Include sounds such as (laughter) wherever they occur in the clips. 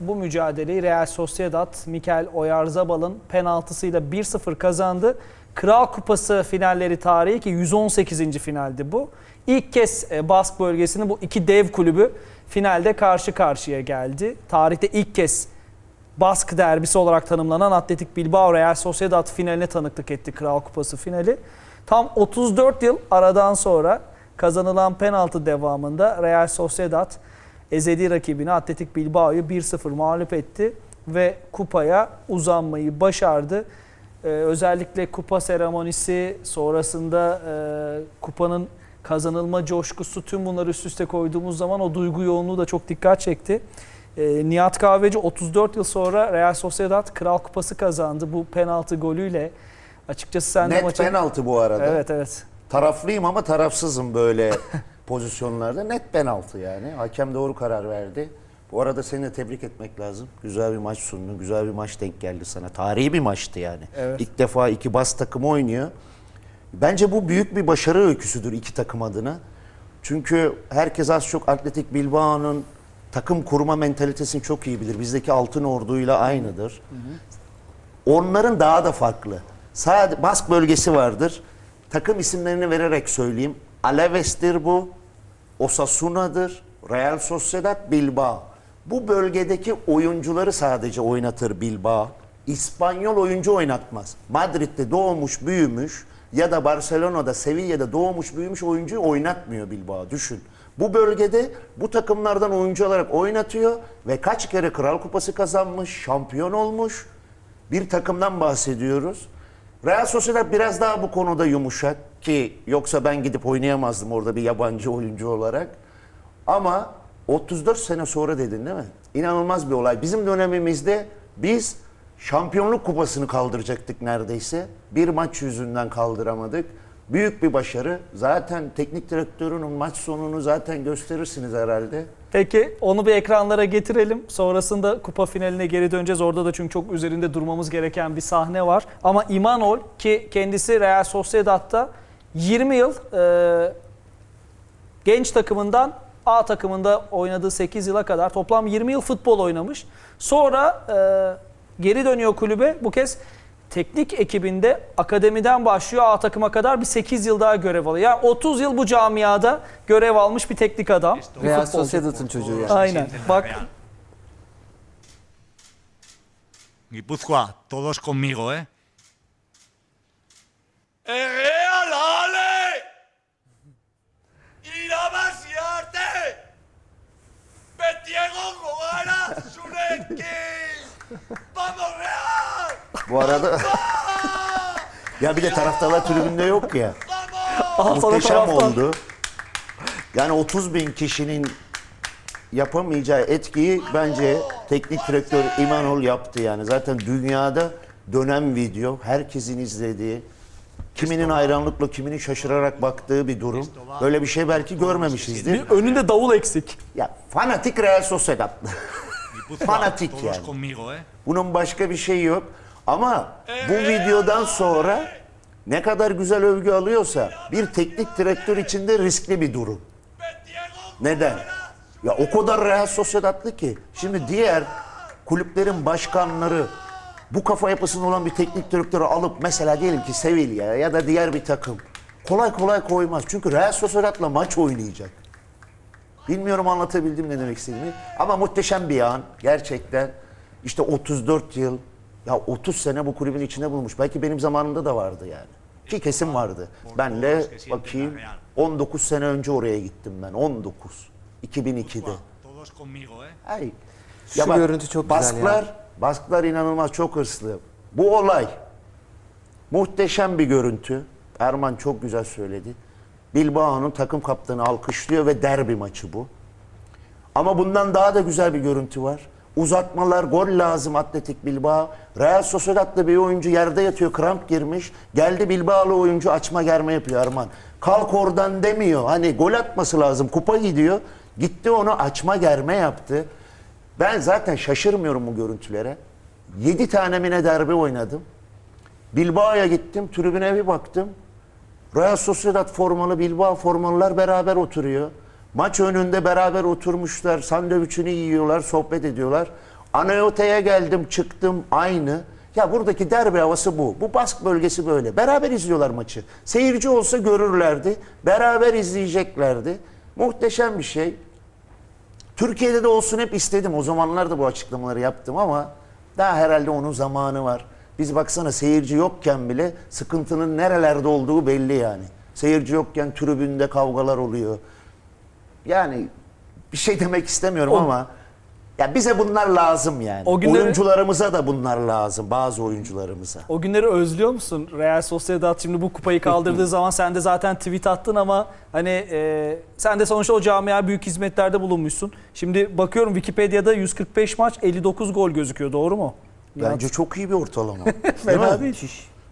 Bu mücadeleyi Real Sociedad Mikel Oyarzabal'ın penaltısıyla 1-0 kazandı. Kral Kupası finalleri tarihi ki 118. finaldi bu. İlk kez e, Bask bölgesinin bu iki dev kulübü finalde karşı karşıya geldi. Tarihte ilk kez Bask derbisi olarak tanımlanan Atletik Bilbao Real Sociedad finaline tanıklık etti Kral Kupası finali. Tam 34 yıl aradan sonra kazanılan penaltı devamında Real Sociedad ezeli rakibini Atletik Bilbao'yu 1-0 mağlup etti ve kupaya uzanmayı başardı. Ee, özellikle kupa seremonisi sonrasında e, kupanın kazanılma coşkusu tüm bunları üst üste koyduğumuz zaman o duygu yoğunluğu da çok dikkat çekti. Ee, Nihat Kahveci 34 yıl sonra Real Sociedad Kral Kupası kazandı bu penaltı golüyle. Açıkçası sen de Net maça... penaltı bu arada. Evet evet. Taraflıyım ama tarafsızım böyle (laughs) pozisyonlarda. Net penaltı yani. Hakem doğru karar verdi. Bu arada seni de tebrik etmek lazım. Güzel bir maç sundun. Güzel bir maç denk geldi sana. Tarihi bir maçtı yani. Evet. İlk defa iki bas takımı oynuyor. Bence bu büyük bir başarı öyküsüdür iki takım adına. Çünkü herkes az çok Atletik Bilbao'nun takım kurma mentalitesini çok iyi bilir. Bizdeki Altın Ordu'yla aynıdır. Onların daha da farklı. Sadece Bask bölgesi vardır. Takım isimlerini vererek söyleyeyim. Alaves'tir bu. Osasuna'dır. Real Sociedad Bilbao. Bu bölgedeki oyuncuları sadece oynatır Bilbao. İspanyol oyuncu oynatmaz. Madrid'de doğmuş, büyümüş ya da Barcelona'da, Sevilla'da doğmuş, büyümüş oyuncuyu oynatmıyor Bilbao. Düşün. Bu bölgede bu takımlardan oyuncu olarak oynatıyor ve kaç kere Kral Kupası kazanmış, şampiyon olmuş bir takımdan bahsediyoruz. Real Sociedad biraz daha bu konuda yumuşak ki yoksa ben gidip oynayamazdım orada bir yabancı oyuncu olarak. Ama 34 sene sonra dedin değil mi? İnanılmaz bir olay. Bizim dönemimizde biz şampiyonluk kupasını kaldıracaktık neredeyse. Bir maç yüzünden kaldıramadık. Büyük bir başarı. Zaten teknik direktörünün maç sonunu zaten gösterirsiniz herhalde. Peki onu bir ekranlara getirelim. Sonrasında kupa finaline geri döneceğiz. Orada da çünkü çok üzerinde durmamız gereken bir sahne var. Ama Imanol ki kendisi Real Sociedad'da 20 yıl e, genç takımından A takımında oynadığı 8 yıla kadar toplam 20 yıl futbol oynamış. Sonra e, geri dönüyor kulübe. Bu kez teknik ekibinde akademiden başlıyor A takıma kadar bir 8 yıl daha görev alıyor. Yani 30 yıl bu camiada görev almış bir teknik adam. Real. Sociedad'ın çocuğu yani. Aynen. Bak Guipúzcoa, todos conmigo, ¿eh? Bu arada ya bir de taraftarlar tribünde yok ya. aha sana Muhteşem taraftar. oldu. Yani 30 bin kişinin yapamayacağı etkiyi bence teknik direktör İmanol yaptı yani. Zaten dünyada dönem video, herkesin izlediği, kiminin hayranlıkla, kiminin şaşırarak baktığı bir durum. Böyle bir şey belki görmemişizdir. Bir önünde davul eksik. Ya fanatik Real Sociedad. Fanatik yani. conmigo, ¿eh? Bunun başka bir şeyi yok. Ama bu videodan sonra ne kadar güzel övgü alıyorsa bir teknik direktör için de riskli bir durum. Neden? Ya o kadar Real Sociedad'lı ki. Şimdi diğer kulüplerin başkanları bu kafa yapısında olan bir teknik direktörü alıp mesela diyelim ki Sevilla ya da diğer bir takım kolay kolay koymaz. Çünkü Real Sociedad'la maç oynayacak. Bilmiyorum anlatabildim ne demek istediğimi. Ama muhteşem bir an. Gerçekten işte 34 yıl ya 30 sene bu kulübün içinde bulunmuş. Belki benim zamanımda da vardı yani. Ki kesin vardı. Ben de bakayım 19 sene önce oraya gittim ben. 19. 2002'de. Todos conmigo, ¿eh? Ay. Şu görüntü çok güzel basklar, ya. Basklar inanılmaz çok hırslı. Bu olay muhteşem bir görüntü. Erman çok güzel söyledi. Bilbao'nun takım kaptanı alkışlıyor ve derbi maçı bu. Ama bundan daha da güzel bir görüntü var. Uzatmalar, gol lazım Atletik Bilbao. Real Sociedad'da bir oyuncu yerde yatıyor, kramp girmiş. Geldi Bilbao'lu oyuncu açma germe yapıyor Arman. Kalk oradan demiyor. Hani gol atması lazım, kupa gidiyor. Gitti onu açma germe yaptı. Ben zaten şaşırmıyorum bu görüntülere. 7 tane mine derbi oynadım. Bilbao'ya gittim, tribüne bir baktım. Real Sociedad formalı, Bilbao formalılar beraber oturuyor. Maç önünde beraber oturmuşlar, sandviçini yiyorlar, sohbet ediyorlar. Anayote'ye geldim çıktım aynı. Ya buradaki derbi havası bu. Bu Bask bölgesi böyle. Beraber izliyorlar maçı. Seyirci olsa görürlerdi. Beraber izleyeceklerdi. Muhteşem bir şey. Türkiye'de de olsun hep istedim. O zamanlar da bu açıklamaları yaptım ama daha herhalde onun zamanı var. Biz baksana seyirci yokken bile sıkıntının nerelerde olduğu belli yani. Seyirci yokken tribünde kavgalar oluyor. Yani bir şey demek istemiyorum O- ama ya bize bunlar lazım yani. O günleri- Oyuncularımıza da bunlar lazım. Bazı oyuncularımıza. O günleri özlüyor musun? Real Sociedad şimdi bu kupayı kaldırdığı (laughs) zaman sen de zaten tweet attın ama hani e, sen de sonuçta o camiaya büyük hizmetlerde bulunmuşsun. Şimdi bakıyorum Wikipedia'da 145 maç 59 gol gözüküyor doğru mu? Bence çok iyi bir ortalama. (laughs) Fena mi? değil.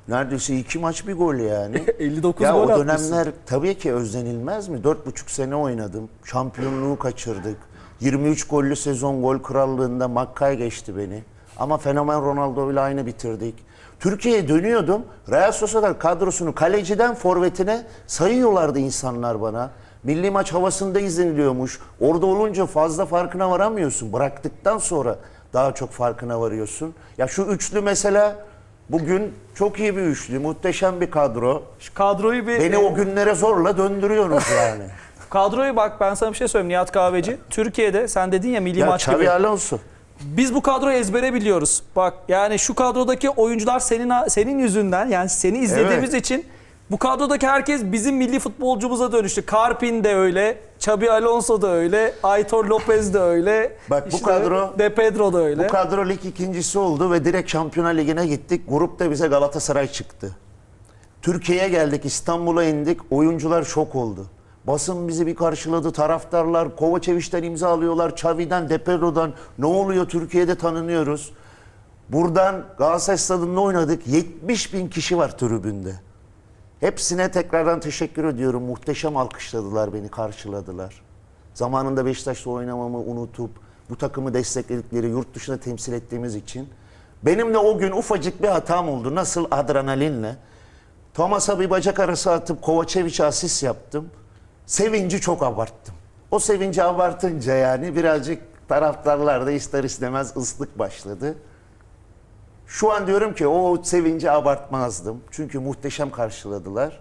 Neredeyse iki maç bir gol yani. (laughs) 59 ya gol o atmışsın. dönemler tabii ki özlenilmez mi? Dört buçuk sene oynadım. Şampiyonluğu kaçırdık. 23 gollü sezon gol krallığında Makkay geçti beni. Ama fenomen Ronaldo ile aynı bitirdik. Türkiye'ye dönüyordum. Real Sociedad kadrosunu kaleciden forvetine sayıyorlardı insanlar bana. Milli maç havasında izleniliyormuş. Orada olunca fazla farkına varamıyorsun. Bıraktıktan sonra daha çok farkına varıyorsun. Ya şu üçlü mesela bugün çok iyi bir üçlü. Muhteşem bir kadro. Şu kadroyu bir Beni e, o günlere zorla döndürüyorsunuz yani. (laughs) kadroyu bak ben sana bir şey söyleyeyim Nihat Kahveci. Türkiye'de sen dedin ya milli ya maç Xavi gibi. Alonso. Biz bu kadroyu ezbere biliyoruz. Bak yani şu kadrodaki oyuncular senin senin yüzünden yani seni izlediğimiz Evet. için bu kadrodaki herkes bizim milli futbolcumuza dönüştü. Carpin de öyle, Xabi Alonso da öyle, Aitor Lopez de öyle. Bak bu kadro- De Pedro da öyle. Bu kadro lig ikincisi oldu ve direkt Şampiyonlar Ligi'ne gittik. Grupta bize Galatasaray çıktı. Türkiye'ye geldik, İstanbul'a indik. Oyuncular şok oldu. Basın bizi bir karşıladı. Taraftarlar Kovačević'ten imza alıyorlar. Xavi'den, Depedro'dan. Ne oluyor Türkiye'de tanınıyoruz. Buradan Galatasaray Stadı'nda oynadık. 70 bin kişi var tribünde. Hepsine tekrardan teşekkür ediyorum. Muhteşem alkışladılar beni, karşıladılar. Zamanında Beşiktaş'ta oynamamı unutup bu takımı destekledikleri, yurt dışında temsil ettiğimiz için. Benim de o gün ufacık bir hatam oldu. Nasıl adrenalinle. Thomas'a bir bacak arası atıp Kovačević'e asist yaptım. Sevinci çok abarttım. O sevinci abartınca yani birazcık taraftarlar da ister istemez ıslık başladı. Şu an diyorum ki o sevinci abartmazdım. Çünkü muhteşem karşıladılar.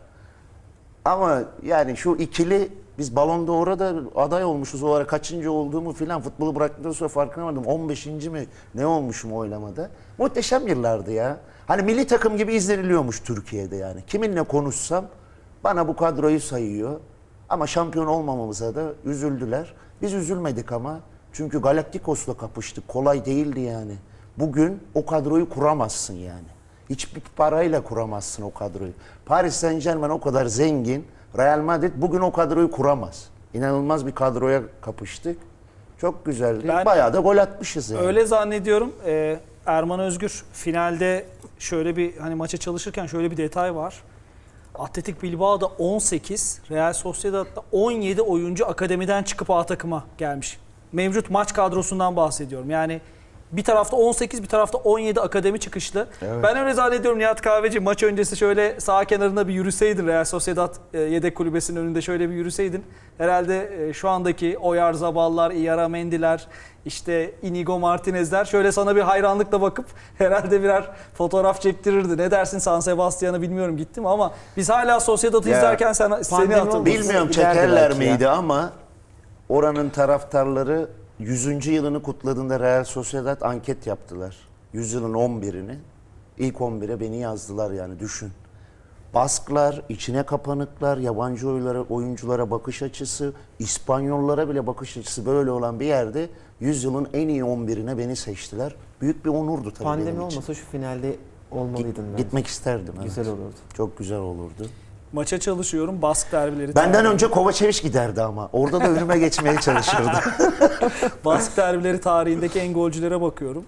Ama yani şu ikili biz Ballon d'Or'a da aday olmuşuz olarak kaçıncı olduğumu filan futbolu bıraktıktan sonra farkına vardım. 15. mi ne olmuşum oylamada. Muhteşem yıllardı ya. Hani milli takım gibi izleniliyormuş Türkiye'de yani. Kiminle konuşsam bana bu kadroyu sayıyor. Ama şampiyon olmamamıza da üzüldüler. Biz üzülmedik ama. Çünkü Galacticos'la kapıştık. Kolay değildi yani. Bugün o kadroyu kuramazsın yani. Hiçbir parayla kuramazsın o kadroyu. Paris Saint Germain o kadar zengin. Real Madrid bugün o kadroyu kuramaz. İnanılmaz bir kadroya kapıştık. Çok güzeldi. Ben- Bayağı da gol atmışız yani. Öyle zannediyorum. Ee, Erman Özgür finalde şöyle bir hani maça çalışırken şöyle bir detay var. Atletik Bilbao'da 18, Real Sociedad'da 17 oyuncu akademiden çıkıp A takıma gelmiş. Mevcut maç kadrosundan bahsediyorum. Yani bir tarafta 18, bir tarafta 17 akademi çıkışlı. Ben öyle zannediyorum Nihat Kahveci maç öncesi şöyle sağ kenarında bir yürüseydin Real Sociedad e, yedek kulübesinin önünde şöyle bir yürüseydin. Herhalde e, şu andaki Oyarzaballar, Iyara Mendiler, işte Inigo Martinezler şöyle sana bir hayranlıkla bakıp (laughs) herhalde birer fotoğraf çektirirdi. Ne dersin San Sebastian'a bilmiyorum gittim ama biz hala Sociedad'ı Ya, izlerken sen, seni hatırlıyoruz. Bilmiyorum Giderdi çekerler belki ya. miydi ama oranın taraftarları 100. yılını kutladığında Real Sociedad anket yaptılar. 100 yılın 11'ini. İlk 11'e beni yazdılar yani düşün. Basklar, içine kapanıklar, yabancı oyunculara, oyunculara bakış açısı, İspanyollara bile bakış açısı böyle olan bir yerde 100 yılın en iyi 11'ine beni seçtiler. Büyük bir onurdu tabii Pandemi benim için. olmasa şu finalde olmalıydın bence. Gitmek isterdim. evet. Güzel olurdu. Çok güzel olurdu. Maça çalışıyorum. Bask derbileri. Benden tarihi- önce Kovačević giderdi ama. Orada da önüme geçmeye çalışırdı. (laughs) Bask derbileri tarihindeki en golcülere bakıyorum.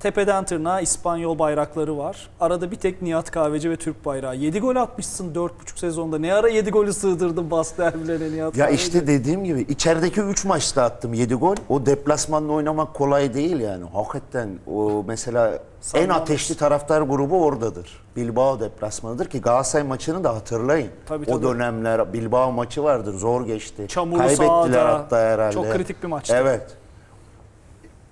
Tepeden tırnağa İspanyol bayrakları var. Arada bir tek Nihat Kahveci ve Türk bayrağı. 7 gol atmışsın 4,5 sezonda. Ne ara 7 golü sığdırdın Bask derbilerine Nihat ya Kahveci? işte dediğim gibi içerideki 3 maçta attım 7 gol. O deplasmanla oynamak kolay değil yani. Hakikaten o mesela en Sanmam. ateşli taraftar grubu oradadır. Bilbao deplasmanıdır ki Galatasaray maçını da hatırlayın. Tabii, o tabii. dönemler Bilbao maçı vardır. Zor geçti. Çamurlu Kaybettiler sahada. hatta herhalde. Çok kritik bir maçtı. Evet.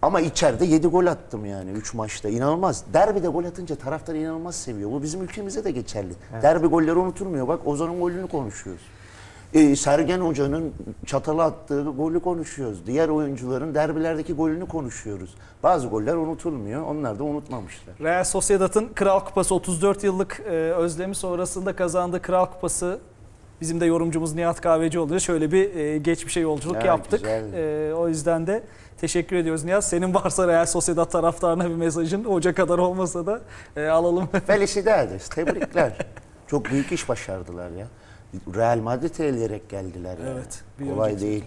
Ama içeride 7 gol attım yani 3 maçta. İnanılmaz. Derbide gol atınca taraftar inanılmaz seviyor. Bu bizim ülkemizde de geçerli. Derbi golleri unutulmuyor. Bak Ozan'ın golünü konuşuyoruz. Ee, Sergen Hoca'nın çatala attığı golü konuşuyoruz. Diğer oyuncuların derbilerdeki golünü konuşuyoruz. Bazı goller unutulmuyor. Onlar da unutmamışlar. Real Sociedad'ın Kral Kupası 34 yıllık e, özlemi sonrasında kazandığı Kral Kupası bizim de yorumcumuz Nihat Kahveci oluyor. Şöyle bir e, geçmişe yolculuk Ha, yaptık. güzel. E, o yüzden de teşekkür ediyoruz Nihat. Senin varsa Real Sociedad taraftarına bir mesajın hoca kadar olmasa da e, alalım. (laughs) Felicidades. Tebrikler. Çok büyük iş başardılar ya. Real Madrid'i eleyerek geldiler. Yani. Evet, bir Kolay değil.